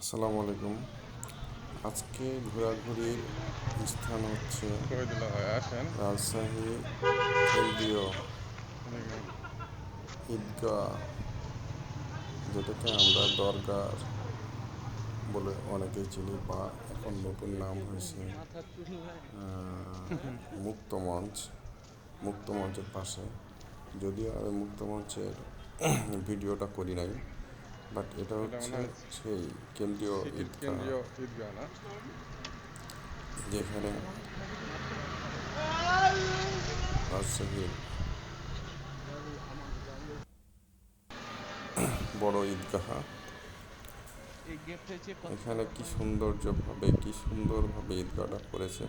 আসসালামু আলাইকুম। আজকে ঘোরাঘুরির স্থান হচ্ছে রাজশাহী ঈদগাহ যেটাকে আমরা দরগার বলে অনেকেই চিনি বা এখন নতুন নাম হয়েছে আহ, মুক্ত মঞ্চ মুক্ত মঞ্চের পাশে। যদিও আমি মুক্ত মঞ্চের ভিডিওটা করি নাই বাট এটা হচ্ছে সেই কেন্দ্রীয় কেন্দ্রীয় ঈদগাহ না? যেখানে রাজশাহীর বড় ঈদগাহ। এখানে কি সৌন্দর্যভাবে কি সুন্দরভাবে ঈদগাহটা করেছে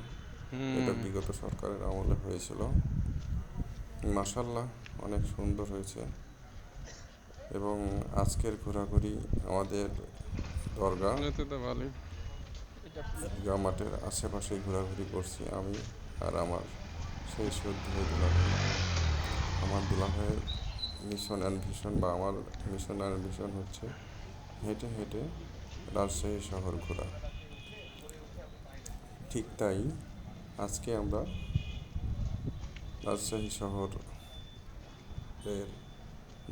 এটা বিগত সরকারের আমলে হয়েছিল। মাসাল্লাহ অনেক সুন্দর হয়েছে। এবং আজকের ঘোরাঘুরি আমাদের দরগা ভালোই। মাঠের আশেপাশে ঘোরাঘুরি করছি আমি আর আমার সেই সদ্য দুলাভাই আমার দুলাভাইয়ের মিশন অ্যান্ড ভিশন বা আমার মিশন অ্যান্ড ভিশন হচ্ছে হেঁটে হেঁটে রাজশাহী শহর ঘোরা। ঠিক তাই আজকে আমরা রাজশাহী শহরের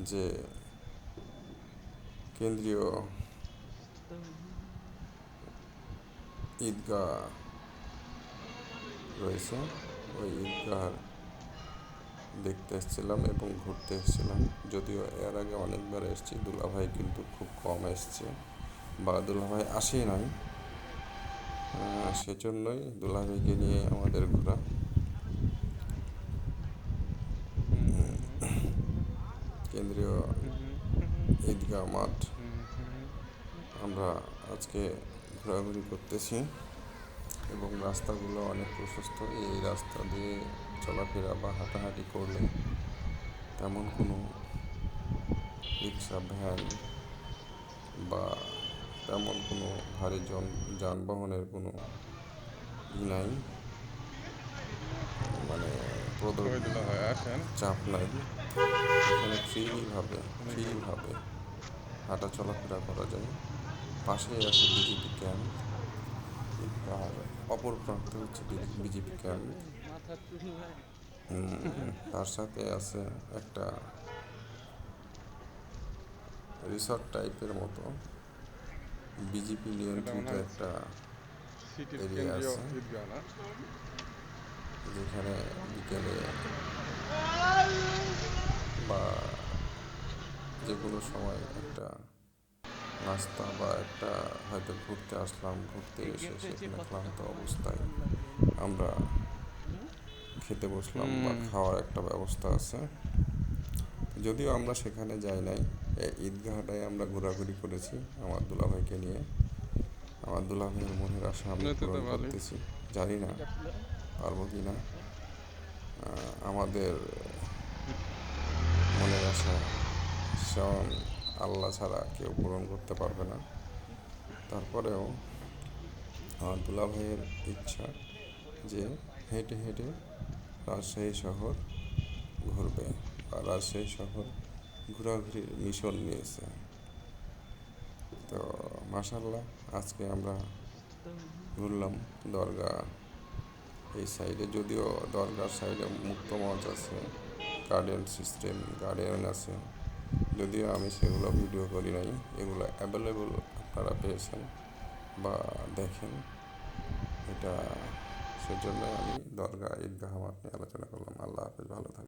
যে কেন্দ্রীয় ঈদগাহ রয়েছে। ওই ঈদগাহ দেখতে এসেছিলাম এবং ঘুরতে এসেছিলাম। যদিও এর আগে অনেকবার এসেছি, দুলাভাই কিন্তু খুব কম এসছে। বা দুলাভাই আসেই নাই। সেজন্যই দুলাভাইকে নিয়ে আমাদের ঘোরা কেন্দ্রীয় ঈদগাহ মাঠ আমরা আজকে ঘোরাঘুরি করতেছি এবং রাস্তাগুলো অনেক প্রশস্ত। এই রাস্তা দিয়ে চলাফেরা বা হাঁটাহাঁটি করলে তেমন কোনো রিক্সা ভ্যান বা তেমন কোনো ভারী যানবাহনের কোনো ই নাই। প্রদর হয় চাপ নাই। এখানে ফ্রিভাবে ফ্রিভাবে হাঁটা চলাফেরা করা যায়। পাশেই আছে বিজেপি ক্যাম্প আর অপর প্রান্তে হচ্ছে বিজেপি ক্যাম্প তার সাথে আছে একটা রিসর্ট টাইপের মতো। বিজেপি নিয়ন্ত্রিত একটা এরিয়া আছে। যেখানে বিকেলে বা যে কোনো সময় একটা নাস্তা বা একটা হয়তো ঘুরতে আসলাম ঘুরতে এসে সেখানে ক্লান্ত অবস্থায় আমরা খেতে বসলাম বা খাওয়ার একটা ব্যবস্থা আছে। যদিও আমরা সেখানে যাই নাই এই ঈদগাহটায় আমরা ঘোরাঘুরি করেছি আমার দুলাভাইকে নিয়ে। আমার দুলাভাইয়ের মনের আশা আমি। করতেছি। জানি না। পারব কি না আমাদের মনের আশা স্বয়ং আল্লাহ ছাড়া কেউ পূরণ করতে পারবে না। তারপরেও আমার দুলাভাইয়ের ইচ্ছা যে হেঁটে হেঁটে রাজশাহী শহর ঘুরবে বা রাজশাহী শহর ঘোরাঘুরির মিশন নিয়েছে। তো মাসাল্লাহ আজকে আমরা ঘুরলাম দরগা এই সাইডে যদিও দরগার সাইডে মুক্ত মঞ্চ আছে গার্ডেন সিস্টেম গার্ডেন আছে। যদিও আমি সেগুলো ভিডিও করি নাই, এগুলো অ্যাভেলেবল আপনারা পেয়েছেন বা দেখেন। এটা সেজন্য আমি দরগা ঈদগাহ নিয়ে আলোচনা করলাম। আল্লাহ হাফেজ, ভালো থাকবেন।